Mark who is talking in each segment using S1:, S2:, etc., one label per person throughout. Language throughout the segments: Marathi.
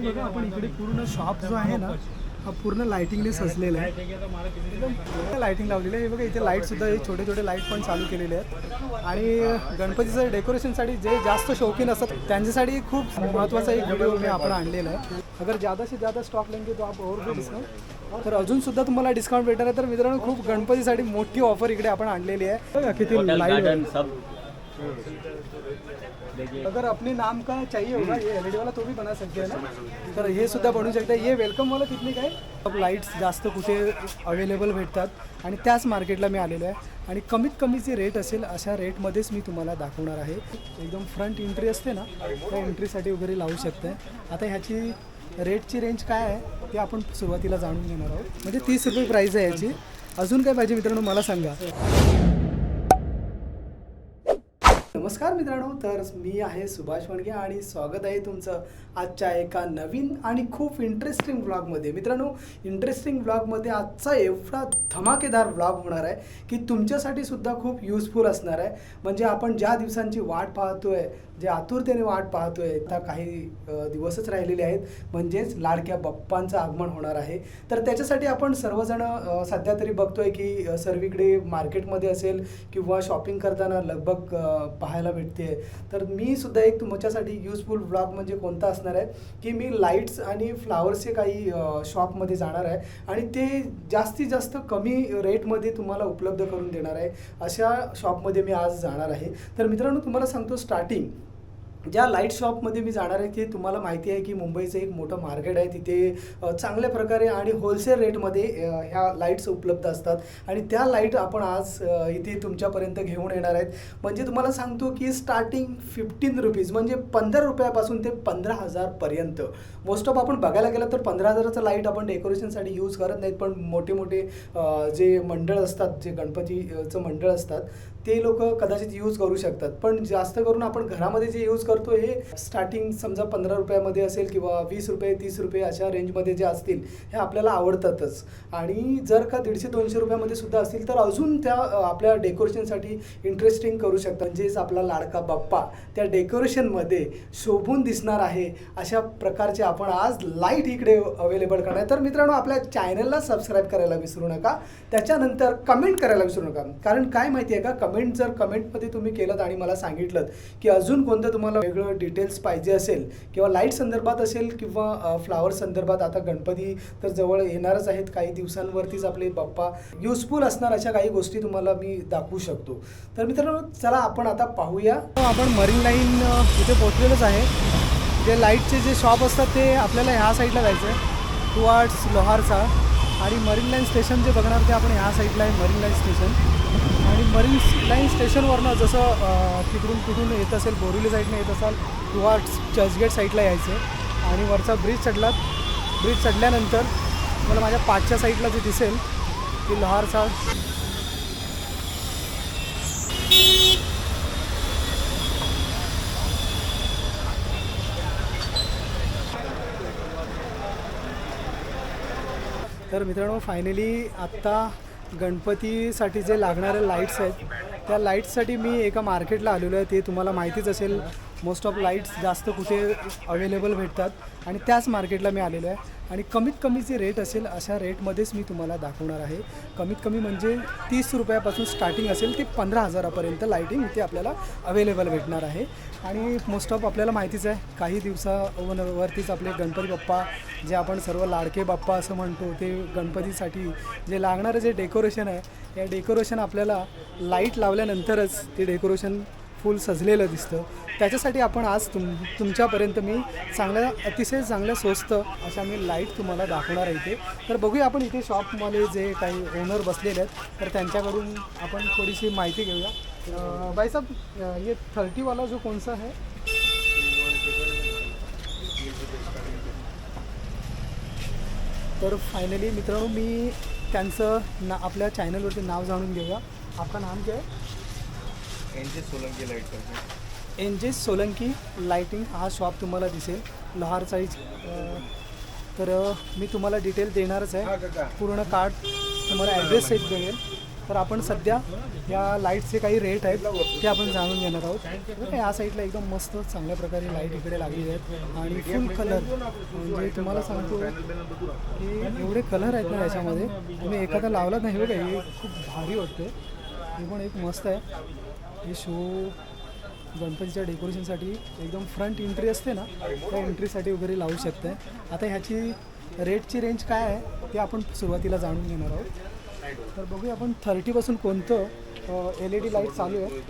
S1: बघा आपण इकडे पूर्ण शॉप जो आहे ना हा पूर्ण लाइटिंगने सजलेला आहे. एकदम लाइटिंग लावलेली आहे. हे बघा इथे लाइट सुद्धा हे छोटे छोटे लाइट पण चालू केलेले आहेत. आणि गणपतीचं डेकोरेशनसाठी जे जास्त शौकीन असतात त्यांच्यासाठी खूप महत्त्वाचा एक व्हिडिओ मी आपण आणलेला आहे. अगर ज़्यादा से ज़्यादा स्टॉक लेंगे तो आप और भी डिस्काउंट तर अजून सुद्धा तुम्हाला डिस्काउंट भेटणार आहे. तर मित्रांनो खूप गणपतीसाठी मोठी ऑफर इकडे आपण आणलेली आहे. किती
S2: लाइट
S1: अगर अपने नाम का चाहिए होगा ये एलईडी वाला तो भी बना सकते हैं ना। तर हे सुद्धा बनवू शकता ये वेलकम वाला कितने काय लाईट्स जास्त कुठे अवेलेबल भेटतात. आणि त्याच मार्केटला मी आलेलो आहे. आणि कमीत कमी जे रेट असेल अशा रेटमध्येच मी तुम्हाला दाखवणार आहे. एकदम फ्रंट एंट्री असते ना त्या एंट्रीसाठी वगैरे लावू शकते. आता ह्याची रेटची रेंज काय आहे ते आपण सुरुवातीला जाणून घेणार आहोत. म्हणजे तीस रुपये प्राईस आहे याची. अजून काय पाहिजे मित्रांनो मला सांगा. नमस्कार मित्रांनो तर मी आहे सुभाष वणगे आणि स्वागत आहे तुमचं आजच्या एका नवीन आणि खूप इंटरेस्टिंग व्लॉगमध्ये मित्रांनो इंटरेस्टिंग व्लॉगमध्ये आजचा एवढा धमाकेदार व्लॉग होणार आहे की तुमच्यासाठी सुद्धा खूप युजफुल असणार आहे. म्हणजे आपण ज्या दिवसांची वाट पाहतोय जे आतुरतेने वाट पाहतोय आता काही दिवसच राहिलेले आहेत. म्हणजेच लाडक्या बाप्पांचं आगमन होणार आहे. तर त्याच्यासाठी आपण सर्वजण सध्या तरी बघतोय की सर्वीकडे मार्केटमध्ये असेल किंवा शॉपिंग करताना लगबग पाहायला भेटते. तर मी सुद्धा एक तुमच्यासाठी युजफुल ब्लॉग म्हणजे कोणता असणार आहे की मी लाईट्स आणि फ्लावर्सचे काही शॉपमध्ये जाणार आहे आणि ते जास्तीत जास्त कमी रेटमध्ये तुम्हाला उपलब्ध करून देणार आहे. अशा शॉपमध्ये मी आज जाणार आहे. तर मित्रांनो तुम्हाला सांगतो स्टार्टिंग ज्या लाइट शॉपमध्ये मी जाणार आहे ते तुम्हाला माहिती आहे की मुंबईचं एक मोठं मार्केट आहे. तिथे चांगल्या प्रकारे आणि होलसेल रेटमध्ये ह्या लाईट्स उपलब्ध असतात. आणि त्या लाइट आपण आज इथे तुमच्यापर्यंत घेऊन येणार आहेत. म्हणजे तुम्हाला सांगतो की स्टार्टिंग फिफ्टीन रुपीज म्हणजे पंधरा रुपयापासून ते पंधरा हजारपर्यंत मोस्ट ऑफ आपण बघायला गेलं तर पंधरा हजाराचं लाइट आपण डेकोरेशनसाठी यूज करत नाहीत. पण मोठे मोठे जे मंडळ असतात जे गणपतीचं मंडळ असतात ते लोक कदाचित यूज करू शकतात. पण जास्त करून आपण घरामध्ये जे यूज करतो हे स्टार्टिंग समजा पंधरा रुपयामध्ये असेल किंवा वीस रुपये तीस रुपये अशा रेंजमध्ये जे असतील हे आपल्याला आवडतातच. आणि जर का दीडशे दोनशे रुपयामध्ये सुद्धा असतील तर अजून त्या आपल्या डेकोरेशनसाठी इंटरेस्टिंग करू शकतात. म्हणजेच आपला लाडका बाप्पा त्या डेकोरेशनमध्ये शोभून दिसणार आहे अशा प्रकारचे आपण आज लाइट इकडे अवेलेबल करणार आहे. तर मित्रांनो आपल्या चॅनलला सबस्क्राईब करायला विसरू नका. त्याच्यानंतर कमेंट करायला विसरू नका. कारण काय माहिती आहे का? कमेंट कमेंट जर कमेंटमध्ये तुम्ही केलं आणि मला सांगितलं की अजून कोणतं तुम्हाला वेगळं डिटेल्स पाहिजे असेल किंवा लाइट संदर्भात असेल किंवा फ्लावर संदर्भात आता गणपती तर जवळ येणारच आहेत काही दिवसांवरतीच आपले बाप्पा. युजफुल असणार अशा काही गोष्टी तुम्हाला मी दाखवू शकतो. तर मित्रांनो चला आपण आता पाहूया. आपण मरीन लाईन इथे पोचलेलंच आहे. जे लाईटचे जे शॉप असतात ते आपल्याला ह्या साईडला जायचं आहे आर्ट्स लोहारचा. आणि मरीन लाईन स्टेशन जे बघणार ते आपण ह्या साईडला आहे marine line station marine line स्टेशनवरनं जसं तिकडून कुठून येत असेल बोरिवली साईडनं येत असाल किंवा चर्चगेट साईडला यायचं आणि वरचा ब्रिज चढलात ब्रिज चढल्यानंतर मला माझ्या पाठच्या साईडला जे दिसेल की लोहारचा तर मित्रांनो फायनली आत्ता गणपतीसाठी जे लागणाऱ्या लाईट्स आहेत त्या लाईट्ससाठी मी एका मार्केटला आलेलो आहे. ते तुम्हाला माहितीच असेल मोस्ट ऑफ लाईट्स जास्त कुठे अवेलेबल भेटतात. आणि त्याच मार्केटला मी आलेलो आहे. आणि कमीत कमी जे रेट असेल अशा रेटमध्येच मी तुम्हाला दाखवणार आहे. कमीत कमी म्हणजे तीस रुपयापासून स्टार्टिंग असेल ते पंधरा हजारापर्यंत लाईटिंग इथे आपल्याला अवेलेबल भेटणार आहे. आणि मोस्ट ऑफ आपल्याला माहितीच आहे काही दिवसावरतीच आपले गणपती बाप्पा जे आपण सर्व लाडके बाप्पा असं म्हणतो ते गणपतीसाठी जे लागणारं जे डेकोरेशन आहे या डेकोरेशन आपल्याला लाइट लावल्यानंतरच ते डेकोरेशन फुल सजलेलं दिसतं. त्याच्यासाठी आपण आज तुम तुमच्यापर्यंत मी चांगल्या अतिशय चांगल्या स्वस्त अशा मी लाइट तुम्हाला दाखवणार आहे इथे. तर बघूया आपण इथे शॉपमध्ये जे काही ओनर बसलेले आहेत तर त्यांच्याकडून आपण थोडीशी माहिती घेऊया. अं, ये थर्टीवाला जो कोणसा आहे है? तर फायनली मित्रांनो मी त्यांचं ना आपल्या चॅनलवरती नाव जाणून घेऊया. आपलं नाम क्या है
S3: एनजे सोलंकी लाइट
S1: एन जे सोलंकी लाईटिंग हा शॉप तुम्हाला दिसेल. लोहार साईज तर मी तुम्हाला डिटेल देणारच आहे. पूर्ण कार्ड तुम्हाला ॲड्रेस सहित देईल तर आपण सध्या या लाईटचे काही रेट आहेत ते आपण जाणून घेणार आहोत. या साईडला एकदम मस्त चांगल्या प्रकारे लाइट इकडे लागलेली आहेत आणि फुल कलर म्हणजे तुम्हाला सांगतो की एवढे कलर आहेत ना याच्यामध्ये. तुम्ही एखादा लावलात नाही बघा हे खूप भारी वाटते हे पण एक मस्त आहे. हे शो गणपतीच्या डेकोरेशनसाठी एकदम फ्रंट एंट्री असते ना त्या एंट्रीसाठी वगैरे लावू शकते आता ह्याची रेटची रेंज काय आहे ते आपण सुरुवातीला जाणून घेणार आहोत. तर बघूया आपण थर्टीपासून कोणतं एल ई डी लाइट चालू आहे.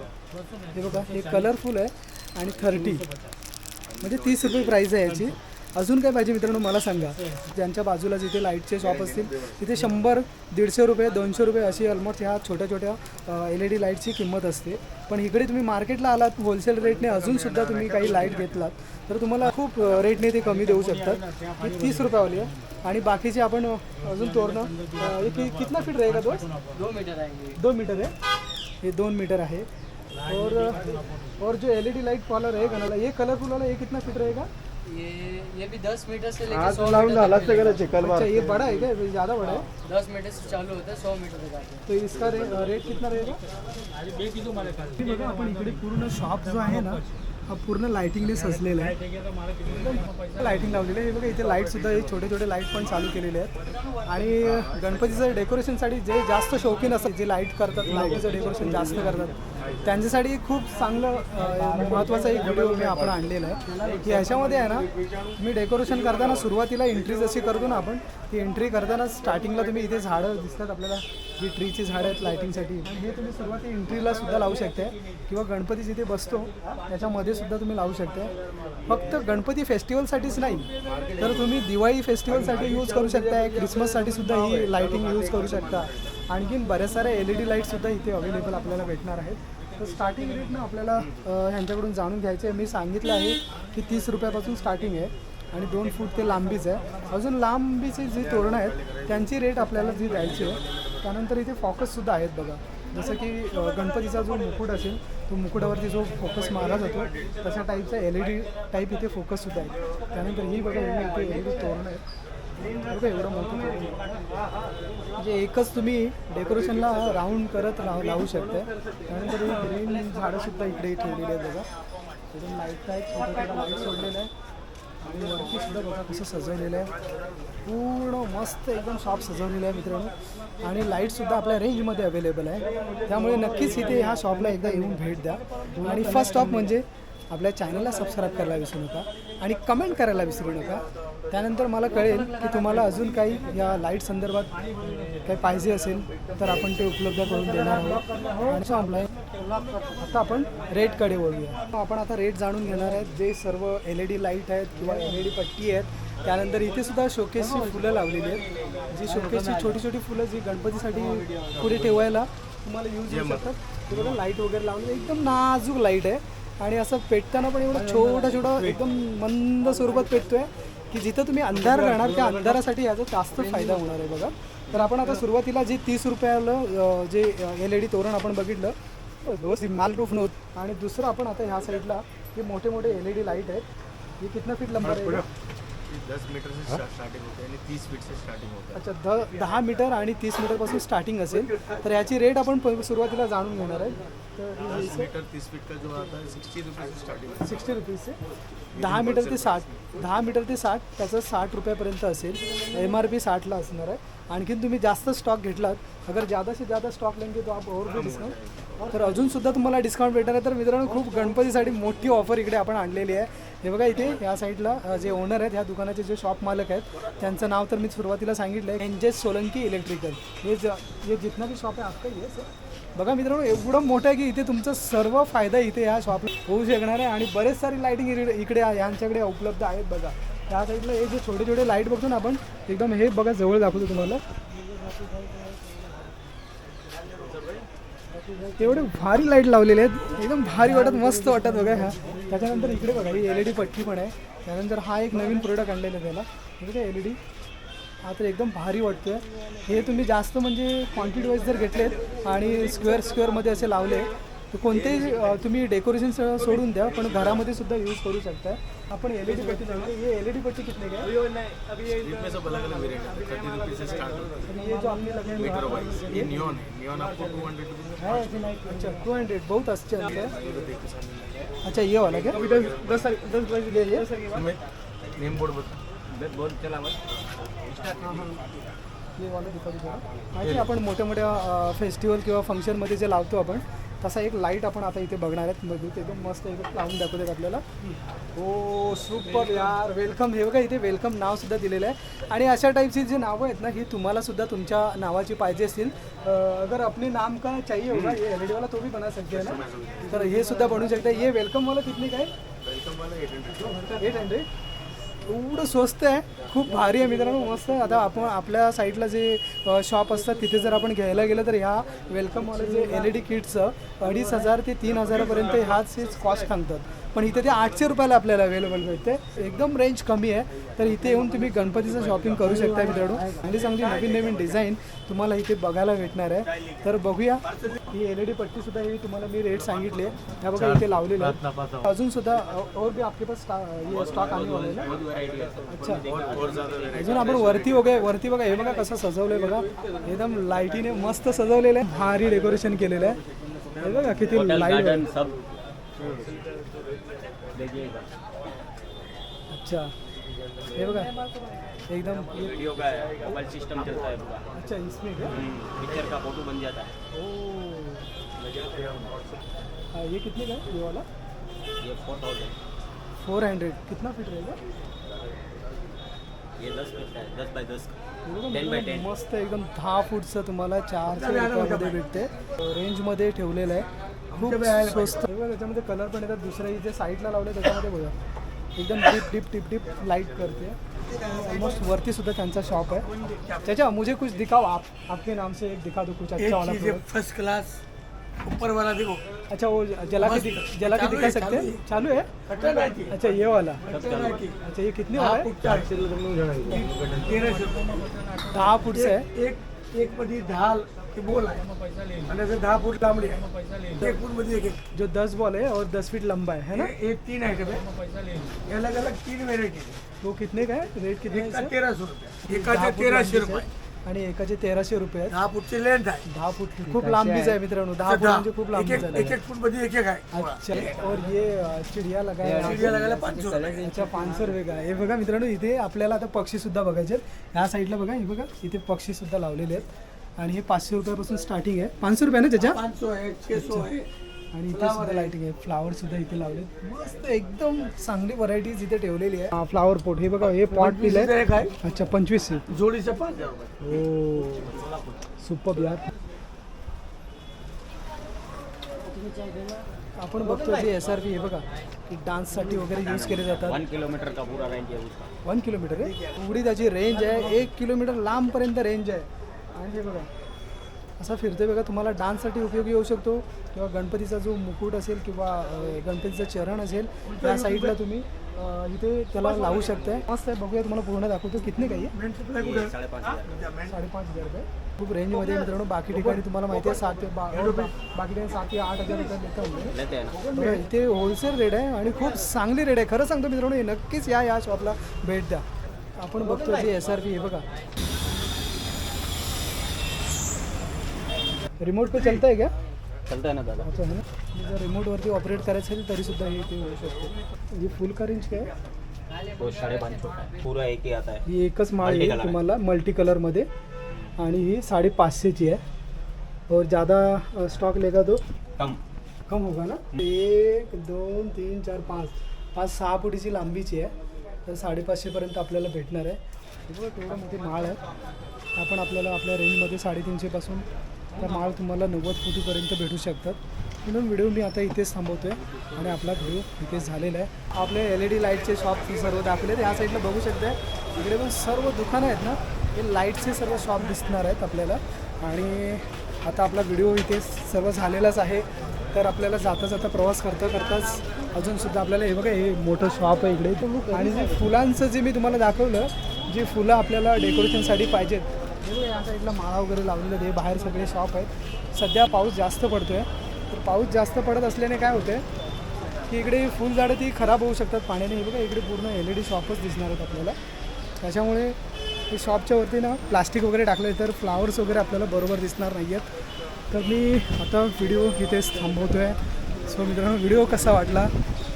S1: हे बघा हे कलरफुल आहे आणि थर्टी म्हणजे तीस रुपये प्राईज आहे याची. अजून काय पाहिजे मित्रांनो मला सांगा? ज्यांच्या बाजूला जिथे लाईटचे शॉप असतील तिथे शंभर दीडशे रुपये दोनशे रुपये अशी ऑलमोस्ट ह्या छोट्या छोट्या एल ई डी लाईटची किंमत असते. पण इकडे तुम्ही मार्केटला आलात होलसेल रेटने अजूनसुद्धा तुम्ही काही लाइट घेतलात तर तुम्हाला खूप रेटने ते कमी देऊ शकतात. ही तीस रुपयावाली आहे. आणि बाकीचे आपण अजून तोरणं अ, हे कि- कितना फीट रहेगा तो
S2: दो मीटर आएंगे
S1: दो मीटर है ये दोन मीटर आहे. और और जो एल ई डी लाइट वाला रहेगा ना ये कलरफुल वाला ये कितना फीट रहेगा?
S2: ये ये भी दस मीटर से लेकर
S3: आज
S2: सौ
S3: लावून
S2: मीटर
S3: अलग
S2: से
S3: ते
S2: मिलेगा।
S3: करायचे
S1: अच्छा ये बड़ा है क्या? ज़्यादा बड़ा है?
S2: दस मीटर से चालू होता है सौ मीटर तक आते
S1: तो इसका रेट कितना रहेगा? हे आपण इकडे पूर्ण शॉप जो आहे ना हा पूर्ण लाइटिंगने सजलेला आहे. लाइटिंग लावलेली आहे. हे बघा इथे लाइट सुद्धा हे छोटे छोटे लाइट पण चालू केलेले आहेत. आणि गणपतीचं डेकोरेशनसाठी जे जास्त शौकीन असतात जे लाइट करतात लाईटीचं डेकोरेशन जास्त करतात त्यांच्यासाठी खूप चांगलं महत्त्वाचा एक व्हिडिओ मी आपण आणलेला आहे. की ह्याच्यामध्ये आहे ना मी डेकोरेशन करताना सुरुवातीला एंट्री जशी करतो ना आपण ती एंट्री करताना स्टार्टिंगला तुम्ही इथे झाडं दिसतात आपल्याला. जी ट्रीची झाडं आहेत लाईटिंगसाठी हे तुम्ही सुरुवाती एंट्रीला सुद्धा लावू शकता किंवा गणपती जिथे बसतो त्याच्यामध्ये सुद्धा तुम्ही लावू शकता फक्त गणपती फेस्टिवलसाठीच नाही तर तुम्ही दिवाळी फेस्टिवलसाठी यूज करू शकता क्रिसमससाठी सुद्धा ही लाईटिंग यूज करू शकता. आणखीन बऱ्याच साऱ्या एल ई डी लाईटसुद्धा इथे अवेलेबल आपल्याला भेटणार आहेत. तर स्टार्टिंग रेट ना आपल्याला ह्यांच्याकडून जाणून घ्यायचं आहे मी सांगितलं आहे की तीस रुपयापासून स्टार्टिंग आहे आणि दोन फूट ते लांबीच आहे. अजून लांबीची जी तोरणं आहेत त्यांची रेट आपल्याला जी द्यायची आहे त्यानंतर इथे फॉकससुद्धा आहेत बघा. जसं की गणपतीचा जो मुकुट असेल तो मुकुटावरती जो फोकस मारला जातो तशा टाईपचा एल ई डी टाईप इथे फोकससुद्धा आहे त्यानंतर ही बघा इथे एल ई डी आहेत बघा एवढं मोठं तोरण आहे. म्हणजे एकच तुम्ही डेकोरेशनला राऊंड करत राह लावू शकता त्यानंतर ग्रीन झाडंसुद्धा इकडे ठेवलेली आहेत बघा. इकडून लाइट आहेत छोट्या लाइट सोडलेलं आहे. आणि वरती सुद्धा बघा कसं सजवलेलं आहे. पूर्ण मस्त एकदम शॉप सजवलेलं आहे मित्रांनो. आणि लाईटसुद्धा आपल्या रेंजमध्ये अवेलेबल आहे. त्यामुळे नक्कीच इथे ह्या शॉपला एकदा येऊन भेट द्या. आणि फर्स्ट स्टॉप म्हणजे आपल्या चॅनलला सबस्क्राईब करायला विसरू नका. आणि कमेंट करायला विसरू नका. त्यानंतर मला कळेल की तुम्हाला अजून काही या लाइट संदर्भात काही पाहिजे असेल तर आपण ते उपलब्ध करून देणार आहोत. आणि संपलाय आता आपण रेटकडे वळूया. आपण आता रेट जाणून घेणार आहेत. जे सर्व एल ई डी लाइट आहेत किंवा एल ई डी पट्टी आहेत त्यानंतर इथे सुद्धा शोकेसची फुलं लावलेली आहेत. जी शोकेसची छोटी छोटी फुलं जी गणपतीसाठी पुढे ठेवायला तुम्हाला यूज होऊ शकतात. ते बघा लाइट वगैरे लावलेली एकदम नाजूक लाइट आहे. आणि असं पेटताना पण एवढं छोटा छोटा एकदम मंद स्वरूपात पेटतोय की जिथं तुम्ही अंधार करणार त्या अंधारासाठी याचा जास्त फायदा होणार आहे बघा. तर आपण आता सुरुवातीला जे तीस रुपयाला जे एल ई डी तोरण आपण बघितलं व्यवस्थित माल प्रूफ नव्हतं. आणि दुसरं आपण आता ह्या साईडला हे मोठे मोठे एल ई डी लाइट आहेत हे कितना फीट लंबा आहे
S3: दस मीटर से स्टार्टिंग होते हैं यानी तीस फीट से स्टार्टिंग होता.
S1: अच्छा द दहा मीटर आणि तीस मीटरपासून स्टार्टिंग असेल तर याची रेट आपण प- सुरुवातीला जाणून घेणार आहे. तर
S3: दस मीटर तीस फीट का जो आता है सिक्सटी रुपये से स्टार्टिंग होता
S1: सिक्स्टी रुपीजचे दहा मीटर ते साठ दहा मीटर ते साठ त्याचं साठ रुपयापर्यंत असेल. एम आर पी साठला असणार आहे. आणखीन तुम्ही जास्त स्टॉक घेतलात अगर ज़्यादा से ज़्यादा स्टॉक लेंगे तो आप और भी डिस्काउंट तर अजूनसुद्धा तुम्हाला डिस्काउंट भेटणार आहे. तर मित्रांनो खूप गणपतीसाठी मोठी ऑफर इकडे आपण आणलेली आहे. हे बघा इथे या साईडला जे ओनर आहेत ह्या दुकानाचे जे शॉप मालक आहेत त्यांचं नाव तर मी सुरुवातीला सांगितलं आहे एनजेस सोलंकी इलेक्ट्रिकल हे ज हे जितना बी शॉप आहे आपका ये सर बघा मित्रांनो एवढं मोठं आहे की इथे तुमचा सर्व फायदा इथे या शॉपला होऊ शकणार आहे आणि बरेच सारी लाईटिंग इकडे ह्यांच्याकडे आहे, यांच्याकडे उपलब्ध आहेत बघा. त्या साईडला हे जे छोटे छोटे लाइट बघतो ना आपण एकदम हे बघा जवळ दाखवतो तुम्हाला. एवढे भारी लाइट लावलेले आहेत. एकदम भारी वाटत मस्त वाटत बघा ह्या. त्याच्यानंतर इकडे बघा ही एल ई डी पट्टी पण आहे. त्यानंतर हा एक नवीन प्रोडक्ट आणलेला आहे त्याला. म्हणजे एल ई डी हा तर एकदम भारी वाटतोय. हे तुम्ही जास्त म्हणजे क्वांटिटी वाईज जर घेतलेत आणि स्क्वेअर स्क्वेअरमध्ये असे लावले तर कोणतेही तुम्ही डेकोरेशन सोडून द्या पण घरामध्ये सुद्धा यूज करू शकता. आपण एल ई डी पट्टी लावली. ये एल ई डी पट्टी कितने का है
S3: इसमें सब अलग अलग वेरियंट है थर्टी रुपीज से स्टार्ट होता है
S1: और ये जो आपने लगाया
S3: मीटर
S1: है,
S3: वाइज ये नियॉन है नियॉन आपको टू हंड्रेड रुपीज
S1: है अच्छा टू हंड्रेड बहुत अच्छे अच्छे हैं ये वाला क्या? दस दस दस ले
S3: नेम बोर्ड बोर्ड चला
S1: वाला दिखा दो जरा. माहिती आपण मोठ्या मोठ्या फेस्टिवल किंवा फंक्शनमध्ये जे लावतो आपण तसा एक लाइट आपण आता इथे बघणार आहेत. बघू ते एकदम मस्त एकदम लावून दाखवतात आपल्याला. हो सुपर यार. वेलकम हे बघा इथे वेलकम नाव सुद्धा दिलेलं आहे. आणि अशा टाईपची जी नावं आहेत ना ही तुम्हाला सुद्धा तुमच्या नावाची पाहिजे असतील. अगर अपने नाम का चाहिए होगा ये एल वाला तो भी बना सकते हैं ना? तर हे सुद्धा बनवू शकता. ये वेलकम वाला कितने काय
S3: वेलकम वाला एट हंड्रेड
S1: एट हंड्रेड. एवढं स्वस्त आहे खूप भारी आहे मित्रांनो मस्त आहे. आता आपण आपल्या साईडला जे शॉप असतात तिथे जर आपण घ्यायला गेलं तर ह्या वेलकमवाले जे एल ई डी किटचं अडीच हजार ते तीन हजारापर्यंत ह्याच कॉस्ट सांगतात पण इथे ते आठशे रुपयाला आपल्याला अवेलेबल भेटते. एकदम रेंज कमी आहे. तर इथे येऊन तुम्ही गणपतीचं शॉपिंग करू शकता मित्रांनो. आणि चांगली नवीन नवीन डिझाईन तुम्हाला इथे बघायला भेटणार आहे. तर बघूया. ही एल ई डी पट्टीसुद्धा ही तुम्हाला मी रेट सांगितले ह्या बघा इथे लावलेलं आहे. अजून सुद्धा और भी आपके पास स्टॉक हैं ना? अच्छा. अजून आपण वरती वगैरे वरती बघा हे बघा कसं सजवलंय बघा. एकदम लाईटीने मस्त सजवलेलं आहे. भारी डेकोरेशन केलेलं आहे. हे बघा किती
S4: लाइट
S1: अच्छा। हे बघा एकदम
S4: वीडियो का मोबाइल सिस्टम चलता है पूरा।
S1: अच्छा इसमें क्या?
S4: पिक्चर का फ़ोटो बन जाता है।
S1: ओ। हाँ, ये कितने का है ये वाला?
S4: ये फोर थाउज़ेंड
S1: फोर हंड्रेड कितना फिट रहेगा?
S4: ये दस फीट है दस बाय दस।
S1: हे
S4: टेन
S1: मस्त एकदम दहा फूटचं तुम्हाला चारशे रुपयामध्ये भेटते. रेंजमध्ये ठेवलेलं आहे. खूप स्वस्त त्याच्यामध्ये कलर पण येतात. दुसऱ्या इथे साईडला लावले त्याच्यामध्ये बघा. एकदम dip dip dip dip light करते. ऑलमोस्ट वरती सुद्धा त्यांचा शॉप है चाचा मुझे कुछ दिखाओ आप. आपके नाम से एक दिखा दो कुछ अच्छा वाला।
S5: फर्स्ट क्लास ऊपर वाला देखो।
S1: अच्छा वो जला के जला के दिखा
S5: है,
S1: सकते हैं? चालू है? अच्छा ये वाला. अच्छा ये कितने वाला है? दहा फूटचं आहे
S5: एक एक मध्ये ढाल की बोल है आणि से दहा फूट लांबडी आहे. एक फूट मध्ये एक एक.
S1: जो दस बॉल है और दस फीट लंबा है है ना?
S5: ये- ये तीन आइटम है अलग अलग तीन वेरायटी है
S1: वो कितने का है? रेट कितने
S5: एक
S1: है
S5: का
S1: तेरह
S5: सौ रुपये.
S1: एक
S5: का
S1: तेरह
S5: तेराशे
S1: लांबीचं
S5: रुपये.
S1: आणि एकाचे तेराशे रुपये आहेत.
S5: दहा फूटची लेंथ आहे.
S1: दहा फूट खूप लांबीच आहे मित्रांनो. दहा फूट. म्हणजे खूप
S5: एक
S1: लांबी
S5: एक
S1: झाली
S5: एक एक फूटमध्ये एक एक आहे.
S1: अच्छा और ये अ, चिडिया लगाया
S5: चिडिया लगायला पाचशे रुपये
S1: अच्छा रुपये का हे. बघा मित्रांनो इथे आपल्याला आता पक्षी सुद्धा बघायचे आहेत. ह्या साईडला बघा हे बघा इथे पक्षी सुद्धा लावलेले आहेत. आणि हे पाचशे रुपयापासून स्टार्टिंग आहे. पाचशे रुपये ना त्याच्या?
S5: पाच सौ आहे छे सौ आहे.
S1: आणि इथे सुद्धा लाइटिंग आहे. फ्लावर सुद्धा इथे लावले मस्त एकदम चांगली व्हरायटीज इथे ठेवलेली आहे. फ्लावर पोट हे बघा हे पॉट दिलंय
S5: आहे.
S1: अच्छा पंचवीस
S5: जोडीचं पाच
S1: ओ सुपर यार. आपण बघतो जे एस आर पी हे बघा. की डान्ससाठी वगैरे यूज केले जातात.
S4: वन किलोमीटर का पूरा रेंज है उसका.
S1: वन किलोमीटर आहे? एवढी त्याची रेंज आहे. एक किलोमीटर लांबपर्यंत रेंज आहे. आणि हे बघा. असा फिरतोय बघा तुम्हाला डान्ससाठी उपयोगी येऊ शकतो. किंवा गणपतीचा जो मुकुट असेल किंवा गणपतीचं चरण असेल त्या साईडला तुम्ही इथे त्याला लावू शकताय. मस्त आहे बघूया तुम्हाला पूर्ण दाखवतो. कितने काही साडेपाच हजार. रुपये. खूप रेंजमध्ये आहे मित्रांनो बाकी ठिकाणी तुम्हाला माहिती आहे सात ते बाकी ठिकाणी सात ते आठ हजार रुपये इथे होलसेल रेट आहे आणि खूप चांगली रेट आहे. खरं सांगतो मित्रांनो हे नक्कीच या या शॉपला भेट द्या. आपण बघतो जे एस आर पी हे बघा. रिमोट पे चलता है क्या?
S4: चलता है ना दादा।
S1: अच्छा है ना? जर रिमोटवरती ऑपरेट करायचं असेल तरी सुद्धा हे ते होऊ शकते. हे फुल का रेंज काय आहे?
S4: वो साढ़े पाँच सौ का है पूरा एक ही आता है
S1: ही एकच माळ
S4: Multi
S1: येईल
S4: color आहे.
S1: तुम्हाला मल्टी कलरमध्ये आणि ही साडेपाचशेची आहे. और ज़्यादा स्टॉक लेगा तो?
S4: कम.
S1: कम होगा ना? एक दोन तीन चार पाच. पाच सहा फुटीची लांबीची आहे. तर साडेपाचशेपर्यंत आपल्याला भेटणार आहे. हे बघा केवढं मोठी माळ आहे. आपण आपल्याला आपल्या रेंजमध्ये साडेतीनशेपासून त्या माळ तुम्हाला नव्वद फुटीपर्यंत भेटू शकतात. म्हणून व्हिडिओ मी आता इथेच थांबवतो आहे आणि आपला व्हिडिओ इथेच झालेला आहे. आपले एल ई डी लाईटचे शॉप सर्व दाखवले आहेत या साईडला बघू शकता इकडे पण सर्व दुकानं आहेत ना हे लाईटचे सर्व शॉप दिसणार आहेत आपल्याला. आणि आता आपला व्हिडिओ इथे सर्व झालेलाच आहे. तर आपल्याला जाता जाता प्रवास करता करताच अजूनसुद्धा आपल्याला हे बघा हे मोठं शॉप आहे इकडे. आणि जे फुलांचं जे मी तुम्हाला दाखवलं जी फुलं आपल्याला डेकोरेशनसाठी पाहिजेत हे या साईडला माळा वगैरे लावलेलं आहे. बाहेर सगळे शॉप आहेत. सध्या पाऊस जास्त पडतो आहे तर पाऊस जास्त पडत असल्याने काय होते की इकडे फुलझाडं ती खराब होऊ शकतात पाण्याने. हे बघा इकडे पूर्ण एल ई डी शॉपच दिसणार आहेत आपल्याला. त्याच्यामुळे ते शॉपच्या वरती ना प्लास्टिक वगैरे टाकलं तर फ्लावर्स वगैरे आपल्याला बरोबर दिसणार नाही आहेत तर मी आता व्हिडिओ इथेच थांबवतो आहे सो मित्रांनो व्हिडिओ कसा वाटला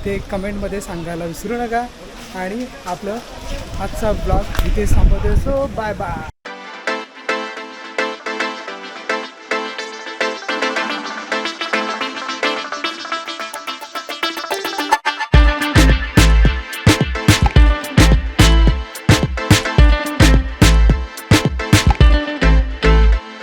S1: ते कमेंटमध्ये सांगायला विसरू नका. आणि आपलं आजचा ब्लॉग इथेच थांबवतो सो बाय बाय